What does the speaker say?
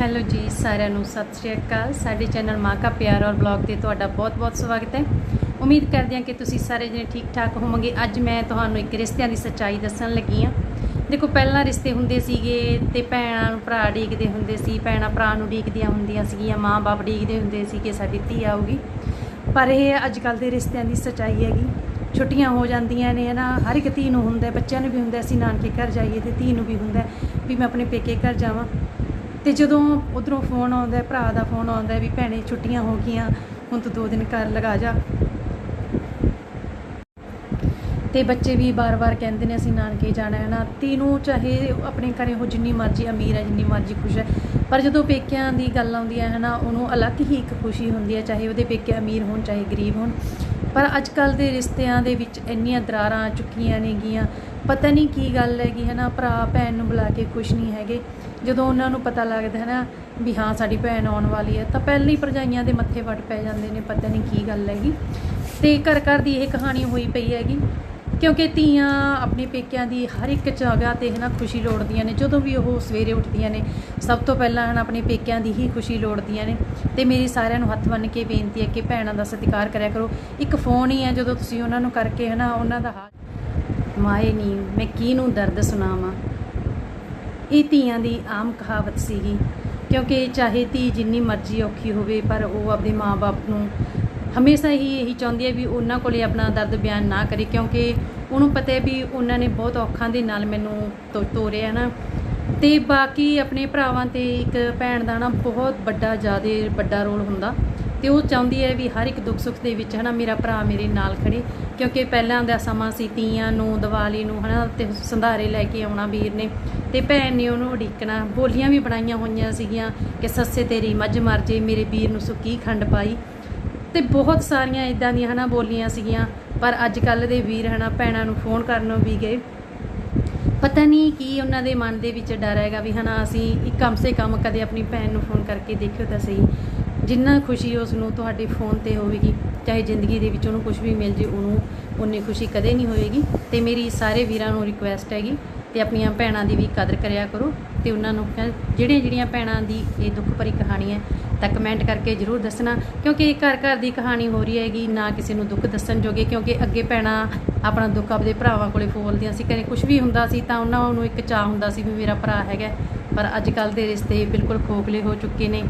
Hello ਜੀ, ਸਾਰਿਆਂ ਨੂੰ ਸਤਿ ਸ਼੍ਰੀ ਅਕਾਲ। ਸਾਡੇ ਚੈਨਲ ਮਾਂ ਕਾ ਪਿਆਰ ਔਰ ਬਲੌਗ ਤੇ ਤੁਹਾਡਾ ਬਹੁਤ-ਬਹੁਤ ਸਵਾਗਤ ਹੈ। ਉਮੀਦ ਕਰਦੇ ਹਾਂ ਕਿ ਤੁਸੀਂ ਸਾਰੇ ਜਣੇ ਠੀਕ ਠਾਕ ਹੋਵੋਗੇ। ਅੱਜ ਮੈਂ ਤੁਹਾਨੂੰ ਇੱਕ ਰਿਸ਼ਤਿਆਂ ਦੀ ਸੱਚਾਈ ਦੱਸਣ ਲੱਗੀ ਹਾਂ। ਦੇਖੋ, ਪਹਿਲਾਂ ਰਿਸ਼ਤੇ ਹੁੰਦੇ ਸੀਗੇ ਤੇ ਭੈਣਾਂ ਨੂੰ ਭਰਾ ਡੀਕਦੇ ਹੁੰਦੇ ਸੀ, ਭੈਣਾਂ ਭਰਾ ਨੂੰ ਡੀਕਦੀਆਂ ਹੁੰਦੀਆਂ ਸੀਗੀਆਂ, ਮਾਂ-ਬਾਪ ਡੀਕਦੇ ਹੁੰਦੇ ਸੀ ਕਿ ਸਾਡੀ ਧੀ ਆਊਗੀ। ਪਰ ਇਹ ਅੱਜ ਕੱਲ ਦੇ ਰਿਸ਼ਤਿਆਂ ਦੀ ਸੱਚਾਈ ਹੈਗੀ। ਛੁੱਟੀਆਂ ਹੋ ਜਾਂਦੀਆਂ ਨੇ ਨਾ ਹਰ ਇੱਕ ਧੀ ਨੂੰ ਹੁੰਦਾ, ਬੱਚਿਆਂ ਨੂੰ ਵੀ ਹੁੰਦਾ, ਅਸੀਂ ਨਾਨਕੇ ਘਰ ਜਾਈਏ ਤੇ ਧੀ ਨੂੰ ਵੀ ਹੁੰਦਾ ਵੀ ਮੈਂ ਆਪਣੇ ਪੇਕੇ ਘਰ ਜਾਵਾਂ। ਤੇ ਜਦੋਂ ਉਧਰੋਂ ਫੋਨ ਆਉਂਦਾ, ਭਰਾ ਦਾ ਫੋਨ ਆਉਂਦਾ ਵੀ ਭੈਣੇ ਛੁੱਟੀਆਂ ਹੋ ਗਈਆਂ, ਹੁਣ ਤੂੰ ਦੋ ਦਿਨ ਘਰ ਲਗਾ ਜਾ। ਤੇ ਬੱਚੇ ਵੀ ਬਾਰ-ਬਾਰ ਕਹਿੰਦੇ ਨੇ ਅਸੀਂ ਨਾਨਕੇ ਜਾਣਾ ਹੈ ਨਾ। ਧੀ ਨੂੰ ਚਾਹੇ ਆਪਣੇ ਘਰੇ ਉਹ ਜਿੰਨੀ ਮਰਜ਼ੀ ਅਮੀਰ ਹੈ, ਜਿੰਨੀ ਮਰਜ਼ੀ ਖੁਸ਼ ਹੈ, ਪਰ ਜਦੋਂ ਪੇਕਿਆਂ ਦੀ ਗੱਲ ਆਉਂਦੀ ਹੈ ਨਾ ਉਹਨੂੰ ਅਲੱਗ ਹੀ ਇੱਕ ਖੁਸ਼ੀ ਹੁੰਦੀ ਹੈ, ਚਾਹੇ ਉਹਦੇ ਪੇਕੇ ਅਮੀਰ ਹੋਣ, ਚਾਹੇ ਗਰੀਬ ਹੋਣ। ਪਰ ਅੱਜ ਕੱਲ ਦੇ ਰਿਸ਼ਤਿਆਂ ਦੇ ਵਿੱਚ ਇੰਨੀਆਂ ਦਰਾਰਾਂ ਆ ਚੁੱਕੀਆਂ ਨੇਗੀਆਂ ਪਤਾ ਨਹੀਂ ਕੀ ਗੱਲ ਹੈਗੀ ਹੈ ਨਾ ਭਰਾ, ਭੈਣ ਨੂੰ ਬੁਲਾ ਕੇ ਖੁਸ਼ ਨਹੀਂ ਹੈਗੇ। ਜਦੋਂ ਉਹਨਾਂ ਨੂੰ ਪਤਾ ਲੱਗਦਾ ਹੈ ਨਾ ਵੀ ਹਾਂ, ਸਾਡੀ ਭੈਣ ਆਉਣ ਵਾਲੀ ਹੈ, ਤਾਂ ਪਹਿਲਾਂ ਹੀ ਭਰਜਾਈਆਂ ਦੇ ਮੱਥੇ ਵੱਟ ਪੈ ਜਾਂਦੇ ਨੇ, ਪਤਾ ਨਹੀਂ ਕੀ ਗੱਲ ਹੈਗੀ। ਤੇ ਘਰ ਘਰ ਦੀ ਇਹ ਕਹਾਣੀ ਹੋਈ ਪਈ ਹੈਗੀ ਕਿਉਂਕਿ ਧੀਆਂ ਆਪਣੇ ਪੇਕਿਆਂ ਦੀ ਹਰ ਇੱਕ ਜਗ੍ਹਾ ਤੇ ਹੈ ਨਾ ਖੁਸ਼ੀ ਲੋੜਦੀਆਂ ਨੇ। ਜਦੋਂ ਵੀ ਉਹ ਸਵੇਰੇ ਉੱਠਦੀਆਂ ਨੇ, ਸਭ ਤੋਂ ਪਹਿਲਾਂ ਹਨ ਆਪਣੇ ਪੇਕਿਆਂ ਦੀ ਹੀ ਖੁਸ਼ੀ ਲੋੜਦੀਆਂ ਨੇ। ਤੇ ਮੇਰੀ ਸਾਰਿਆਂ ਨੂੰ ਹੱਥ ਬੰਨ੍ਹ ਕੇ ਬੇਨਤੀ ਹੈ ਕਿ ਭੈਣਾਂ ਦਾ ਸਤਿਕਾਰ ਕਰਿਆ ਕਰੋ। ਇੱਕ ਫੋਨ ਹੀ ਹੈ, ਜਦੋਂ ਤੁਸੀਂ ਉਹਨਾਂ ਨੂੰ ਕਰਕੇ ਹੈ ਨਾ ਉਹਨਾਂ ਦਾ ਹਾਲ ਮਾਏ ਨਹੀਂ ਮੈਂ ਕਿਹਨੂੰ ਦਰਦ ਸੁਣਾਵਾਂ? ਇਹ ਧੀਆਂ ਦੀ ਆਮ ਕਹਾਵਤ ਸੀਗੀ। ਕਿਉਂਕਿ ਚਾਹੇ ਧੀ ਜਿੰਨੀ ਮਰਜ਼ੀ ਔਖੀ ਹੋਵੇ, ਪਰ ਉਹ ਆਪਣੇ ਮਾਪੇ ਨੂੰ ਹਮੇਸ਼ਾ ਹੀ ਇਹੀ ਚਾਹੁੰਦੀ ਹੈ ਵੀ ਉਹਨਾਂ ਕੋਲੇ ਆਪਣਾ ਦਰਦ ਬਿਆਨ ਨਾ ਕਰੇ, ਕਿਉਂਕਿ ਉਹਨੂੰ ਪਤਾ ਹੈ ਵੀ ਉਹਨਾਂ ਨੇ ਬਹੁਤ ਔਖਾਂ ਦੇ ਨਾਲ ਮੈਨੂੰ ਤੋ- ਤੋਰਿਆ ਨਾ। ਤੇ ਬਾਕੀ ਆਪਣੇ ਭਰਾਵਾਂ ਤੇ ਇੱਕ ਭੈਣ ਦਾ ਨਾ ਬਹੁਤ ਵੱਡਾ ਜ਼ਿਆਦਾ ਵੱਡਾ ਰੋਲ ਹੁੰਦਾ। ਤੇ ਉਹ ਚਾਹੁੰਦੀ ਹੈ ਵੀ ਹਰ ਇੱਕ ਦੁੱਖ ਸੁੱਖ ਦੇ ਵਿੱਚ ਹਨਾ ਮੇਰਾ ਭਰਾ ਮੇਰੇ ਨਾਲ ਖੜੇ, ਕਿਉਂਕਿ ਪਹਿਲਾਂ ਦਾ ਸਮਾਂ ਸੀ ਤੀਆਂ ਨੂੰ, ਦੀਵਾਲੀ ਨੂੰ ਹਨਾ ਤੇ ਸੰਧਾਰੇ ਲੈ ਕੇ ਆਉਣਾ ਵੀਰ ਨੇ। ਤੇ ਭੈਣ ਨੇ ਉਹਨੂੰ ਉਡੀਕਣਾ, ਬੋਲੀਆਂ ਵੀ ਬਣਾਈਆਂ ਹੋਈਆਂ ਸੀਗੀਆਂ ਕਿ ਸੱਸੇ ਤੇਰੀ ਮੱਝ ਮਰ ਜੇ, ਮੇਰੇ ਵੀਰ ਨੂੰ ਸੁੱਕੀ ਖੰਡ ਪਾਈ। ਤੇ ਬਹੁਤ ਸਾਰੀਆਂ ਇਦਾਂ ਦੀਆਂ ਹਨਾ ਬੋਲੀਆਂ ਸੀਗੀਆਂ, ਪਰ ਅੱਜ ਕੱਲ ਦੇ ਵੀਰ ਹਨਾ ਭੈਣਾਂ ਨੂੰ ਫੋਨ ਕਰਨ ਵੀ ਗਏ। ਪਤਾ ਨਹੀਂ ਕੀ ਉਹਨਾਂ ਦੇ ਮਨ ਦੇ ਵਿੱਚ ਡਰ ਹੈਗਾ ਵੀ ਹਨਾ ਅਸੀਂ ਇੱਕ ਕਮ ਸੇ ਕਮ ਕਦੇ ਆਪਣੀ ਭੈਣ ਨੂੰ ਫੋਨ ਕਰਕੇ ਦੇਖਿਓ ਤਾਂ ਸਹੀ। ਜਿੰਨਾ ਖੁਸ਼ੀ ਉਸ ਨੂੰ ਤੁਹਾਡੇ ਫੋਨ ਤੇ ਹੋਵੇਗੀ, ਚਾਹੇ ਜ਼ਿੰਦਗੀ ਦੇ ਵਿੱਚ ਉਹਨੂੰ ਕੁਝ ਵੀ ਮਿਲ ਜੇ ਉਹਨੂੰ ਉਨੀ ਖੁਸ਼ੀ ਕਦੇ ਨਹੀਂ ਹੋਏਗੀ। ਤੇ ਮੇਰੀ ਸਾਰੇ ਵੀਰਾਂ ਨੂੰ ਰਿਕੁਐਸਟ ਹੈਗੀ ਤੇ ਆਪਣੀਆਂ ਭੈਣਾਂ ਦੀ ਵੀ ਕਦਰ ਕਰਿਆ ਕਰੋ ਤੇ ਉਹਨਾਂ ਨੂੰ ਜਿਹੜੀਆਂ ਜਿਹੜੀਆਂ ਭੈਣਾਂ ਦੀ ਇਹ ਦੁੱਖ ਭਰੀ ਕਹਾਣੀ ਹੈ, ਤਾਂ ਕਮੈਂਟ ਕਰਕੇ ਜਰੂਰ ਦੱਸਣਾ, ਕਿਉਂਕਿ ਇਹ ਘਰ ਘਰ ਦੀ ਕਹਾਣੀ ਹੋ ਰਹੀ ਹੈਗੀ, ਨਾ ਕਿਸੇ ਨੂੰ ਦੁੱਖ ਦੱਸਣ ਜੋਗੇ, ਕਿਉਂਕਿ ਅੱਗੇ ਭੈਣਾਂ ਆਪਣਾ ਦੁੱਖ ਆਪਦੇ ਭਰਾਵਾਂ ਕੋਲੇ ਫੋਲਦੀਆਂ ਸੀ, ਕਦੇ ਕੁਝ ਵੀ ਹੁੰਦਾ ਸੀ ਤਾਂ ਉਹਨਾਂ ਨੂੰ ਇੱਕ ਚਾਹ ਹੁੰਦਾ ਸੀ ਵੀ ਮੇਰਾ ਭਰਾ ਹੈਗਾ ਪਰ ਅੱਜ ਕੱਲ ਦੇ ਰਿਸ਼ਤੇ ਬਿਲਕੁਲ ਖੋਖਲੇ ਹੋ ਚੁੱਕੇ ਨੇ।